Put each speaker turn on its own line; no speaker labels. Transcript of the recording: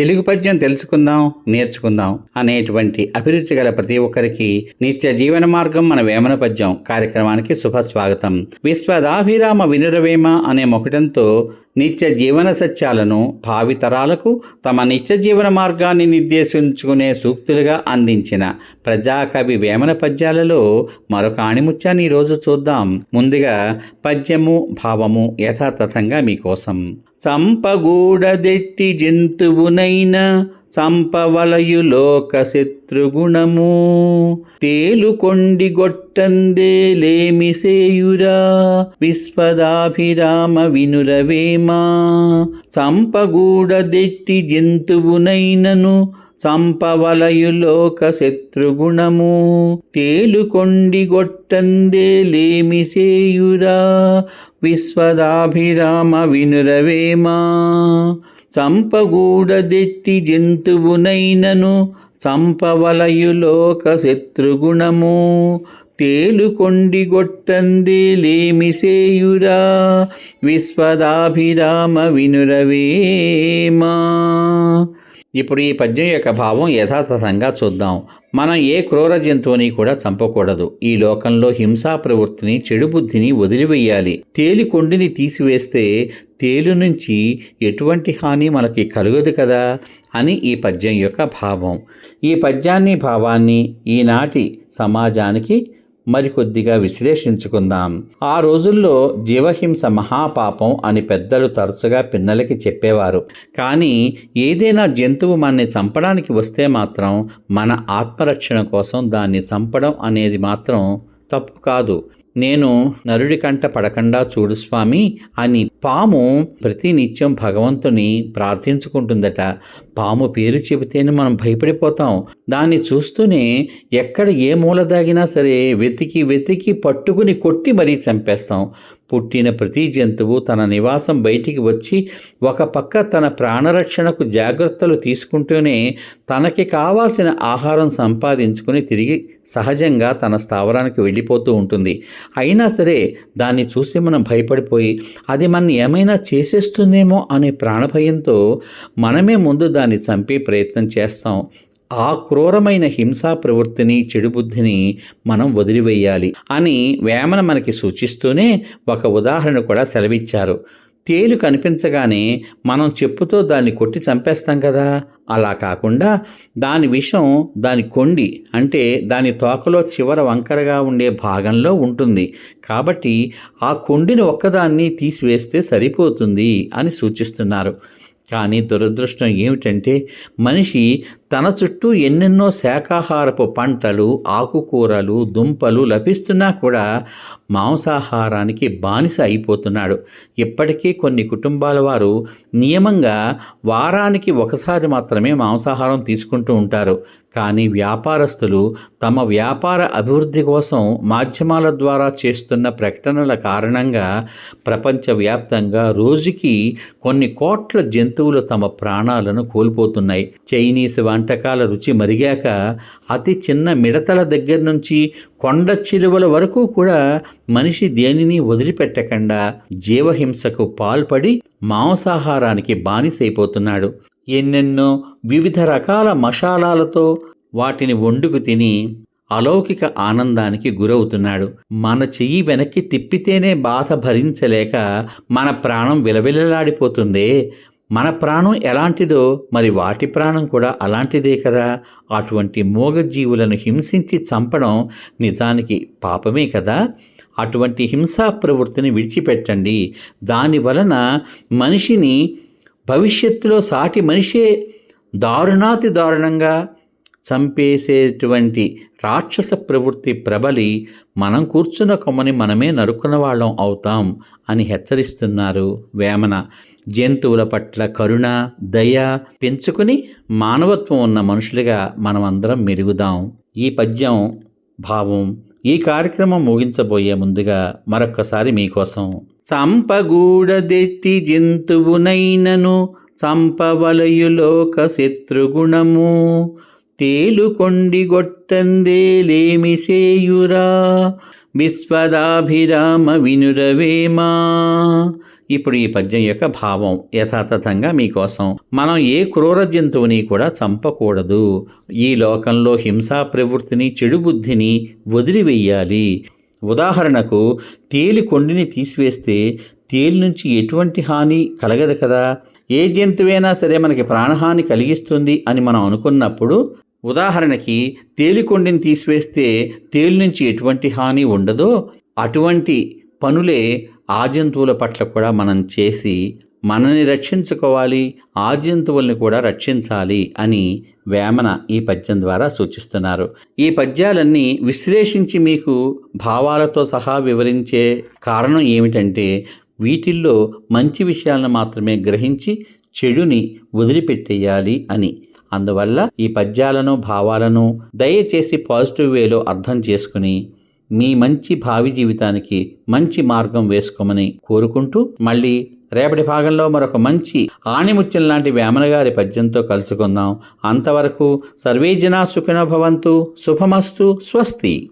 తెలుగు పద్యం తెలుసుకుందాం నేర్చుకుందాం అనేటువంటి అభిరుచి గల ప్రతి ఒక్కరికి నిత్య జీవన మార్గం మన వేమన పద్యం కార్యక్రమానికి శుభస్వాగతం. విశ్వదాభిరామ వినురవేమ అనే మొకటంతో నిత్య జీవన సత్యాలను భావితరాలకు తమ నిత్య జీవన మార్గాన్ని నిర్దేశించుకునే సూక్తులుగా అందించిన ప్రజాకవి వేమన పద్యాలలో మరొక ఆణిముత్యాన్ని ఈరోజు చూద్దాం. ముందుగా పద్యము భావము యథాతథంగా మీకోసం. చంపగూడదెట్టి జంతువునైన చంపవలయు లోక శత్రుగుణము తేలుకొండి గొట్టందే సేయురా విశ్వదాభిరామ వినురవేమా. సంపగూడదెట్టి జంతువునైనను సంపవలయులోక శత్రుగుణము తేలుకొండి గొట్టందే సేయురా విశ్వదాభిరామ వినురవేమా. చంపగూడదెట్టి జంతువునైనను చంపవలయులోక శత్రుగుణము. తేలుకొండి గొట్టందే సేయురా విశ్వదాభిరామ వినురవేమా? ఇప్పుడు ఈ పద్యం యొక్క భావం యథాతథంగా చూద్దాం. మనం ఏ క్రూర జంతువుని కూడా చంపకూడదు. ఈ లోకంలో హింసా ప్రవృత్తిని చెడు బుద్ధిని వదిలివేయాలి. తేలికొండిని తీసివేస్తే తేలు నుంచి ఎటువంటి హాని మనకి కలుగదు కదా అని ఈ పద్యం యొక్క భావం. ఈ పద్యాన్ని భావాన్ని ఈనాటి సమాజానికి మరికొద్దిగా విశ్లేషించుకుందాం. ఆ రోజుల్లో జీవహింస మహాపాపం అని పెద్దలు తరచుగా పిన్నలకి చెప్పేవారు. కానీ ఏదైనా జంతువు మనని చంపడానికి వస్తే మాత్రం మన ఆత్మరక్షణ కోసం దాన్ని చంపడం అనేది మాత్రం తప్పు కాదు. నేను నరుడి కంట పడకుండా చూడు స్వామి అని పాము ప్రతి నిత్యం భగవంతుని ప్రార్థించుకుంటుందట. పాము పేరు చెబితేనే మనం భయపడిపోతాం. దాన్ని చూస్తూనే ఎక్కడ ఏ మూల దాగినా సరే వెతికి వెతికి పట్టుకుని కొట్టి మరీ చంపేస్తాం. పుట్టిన ప్రతి జంతువు తన నివాసం బయటికి వచ్చి ఒక పక్క తన ప్రాణరక్షణకు జాగ్రత్తలు తీసుకుంటూనే తనకి కావాల్సిన ఆహారం సంపాదించుకుని తిరిగి సహజంగా తన స్థావరానికి వెళ్ళిపోతూ ఉంటుంది. అయినా సరే దాన్ని చూసి మనం భయపడిపోయి అది మన ఏమైనా చేసేస్తుందేమో అనే ప్రాణభయంతో మనమే ముందు దాన్ని చంపే ప్రయత్నం చేస్తాం. ఆ క్రూరమైన హింసా ప్రవృత్తిని చెడు బుద్ధిని మనం వదిలివేయాలి అని వేమన మనకి సూచిస్తూనే ఒక ఉదాహరణ కూడా సెలవిచ్చారు. తేలు కనిపించగానే మనం చెప్పుతో దాన్ని కొట్టి చంపేస్తాం కదా! అలా కాకుండా దాని విషం దాని కొండి అంటే దాని తోకలో చివర వంకరగా ఉండే భాగంలో ఉంటుంది. కాబట్టి ఆ కొండిని ఒక్కదాన్ని తీసివేస్తే సరిపోతుంది అని సూచిస్తున్నారు. కానీ దురదృష్టం ఏమిటంటే మనిషి తన చుట్టూ ఎన్నెన్నో శాకాహారపు పంటలు ఆకుకూరలు దుంపలు లభిస్తున్నా కూడా మాంసాహారానికి బానిస అయిపోతున్నాడు. ఇప్పటికీ కొన్ని కుటుంబాల వారు నియమంగా వారానికి ఒకసారి మాత్రమే మాంసాహారం తీసుకుంటూ ఉంటారు. కానీ వ్యాపారస్తులు తమ వ్యాపార అభివృద్ధి కోసం మాధ్యమాల ద్వారా చేస్తున్న ప్రకటనల కారణంగా ప్రపంచవ్యాప్తంగా రోజుకి కొన్ని కోట్ల జంతువులు తమ ప్రాణాలను కోల్పోతున్నాయి. చైనీస్ వంటకాల రుచి మరిగాక అతి చిన్న మిడతల దగ్గర నుంచి కొండ చిలువల వరకు కూడా మనిషి దేనిని వదిలిపెట్టకుండా జీవహింసకు పాల్పడి మాంసాహారానికి బానిసైపోతున్నాడు. ఎన్నెన్నో వివిధ రకాల మషాలాలతో వాటిని వండుకు తిని అలౌకిక ఆనందానికి గురవుతున్నాడు. మన చెయ్యి వెనక్కి తిప్పితేనే బాధ భరించలేక మన ప్రాణం విలవిలలాడిపోతుందే. మన ప్రాణం ఎలాంటిదో మరి వాటి ప్రాణం కూడా అలాంటిదే కదా. అటువంటి మూగజీవులను హింసించి చంపడం నిజానికి పాపమే కదా. అటువంటి హింసా ప్రవృత్తిని విడిచిపెట్టండి. దాని వలన మనిషిని భవిష్యత్తులో సాటి మనిషే దారుణాతి దారుణంగా చంపేసేటువంటి రాక్షస ప్రవృత్తి ప్రబలి మనం కూర్చున్న కొమ్మని మనమే నరుకున్న వాళ్ళం అవుతాం అని హెచ్చరిస్తున్నారు వేమన. జంతువుల పట్ల కరుణ దయ పెంచుకుని మానవత్వం ఉన్న మనుషులుగా మనమందరం మెరుగుదాం. ఈ పద్యం భావం ఈ కార్యక్రమం ముగించబోయే ముందుగా మరొక్కసారి మీకోసం. చంపగూడదెట్టి జంతువునైనను చంపవలయులోక శత్రుగుణము. తేలుకొండి గొట్టందేలేమి సేయురా? విశ్వదాభిరామ వినురవేమా ఇప్పుడు ఈ పద్యం యొక్క భావం యథాతథంగా మీకోసం. మనం ఏ క్రూర జంతువుని కూడా చంపకూడదు. ఈ లోకంలో హింసా ప్రవృత్తిని చెడు బుద్ధిని వదిలివేయాలి. ఉదాహరణకు తేలి కొండిని తీసివేస్తే తేలి నుంచి ఎటువంటి హాని కలగదు కదా? ఏ జంతువైనా సరే మనకి ప్రాణహాని కలిగిస్తుంది అని మనం అనుకున్నప్పుడు ఉదాహరణకి తేలికొండిని తీసివేస్తే తేలి నుంచి ఎటువంటి హాని ఉండదో అటువంటి పనులే ఆ జంతువుల పట్ల కూడా మనం చేసి మనని రక్షించుకోవాలి ఆ జంతువుల్ని కూడా రక్షించాలి అని వేమన ఈ పద్యం ద్వారా సూచిస్తున్నారు. ఈ పద్యాలన్నీ విశ్లేషించి మీకు భావాలతో సహా వివరించే కారణం ఏమిటంటే వీటిల్లో మంచి విషయాలను మాత్రమే గ్రహించి చెడుని వదిలిపెట్టేయాలి అని. అందువల్ల ఈ పద్యాలను భావాలను దయచేసి పాజిటివ్ వేలో అర్థం చేసుకుని మీ మంచి భావి జీవితానికి మంచి మార్గం వేసుకోమని కోరుకుంటూ మళ్ళీ రేపటి భాగంలో మరొక మంచి ఆణిముత్యం లాంటి వేమన గారి పద్యంతో కలుసుకుందాం. అంతవరకు సర్వే జనా సుఖినో భవంతు. శుభమస్తు. స్వస్తి.